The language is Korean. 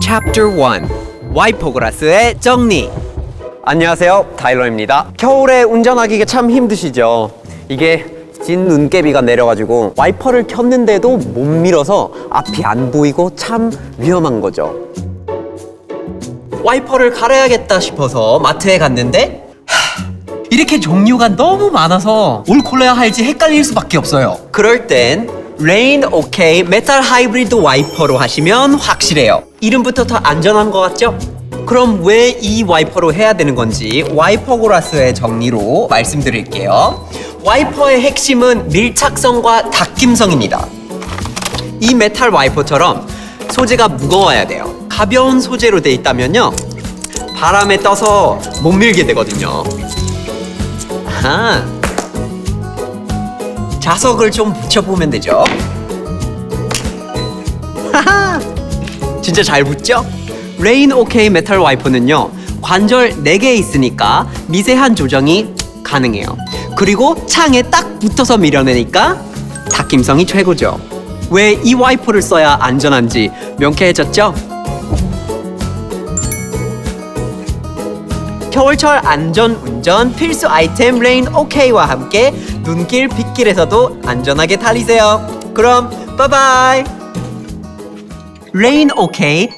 Chapter 1 와이퍼 글라스의 정리. 안녕하세요. 타일러입니다. 겨울에 운전하기가 참 힘드시죠? 이게 진 눈깨비가 내려가지고 와이퍼를 켰는데도 못 밀어서 앞이 안 보이고 참 위험한 거죠. 와이퍼를 갈아야겠다 싶어서 마트에 갔는데 하, 이렇게 종류가 너무 많아서 뭘 골라야 할지 헷갈릴 수밖에 없어요. 그럴 땐 레인 오케이 메탈 하이브리드 와이퍼로 하시면 확실해요 이름부터 더 안전한 것 같죠? 그럼 왜 이 와이퍼로 해야 되는 건지 와이퍼 고라스의 정리로 말씀드릴게요 와이퍼의 핵심은 밀착성과 닦임성입니다 이 메탈 와이퍼처럼 소재가 무거워야 돼요. 가벼운 소재로 돼 있다면요. 바람에 떠서 못 밀게 되거든요. 아하. 자석을 좀 붙여보면 되죠. 하하. 진짜 잘 붙죠? 레인 오케이 메탈 와이퍼는요. 관절 4개 있으니까 미세한 조정이 가능해요. 그리고 창에 딱 붙어서 밀어내니까 닦임성이 최고죠. 왜 이 와이퍼를 써야 안전한지 명쾌해졌죠? 겨울철 안전 운전 필수 아이템 레인 오케이와 함께 눈길 빗길에서도 안전하게 달리세요. 그럼 빠이바이. 레인 오케이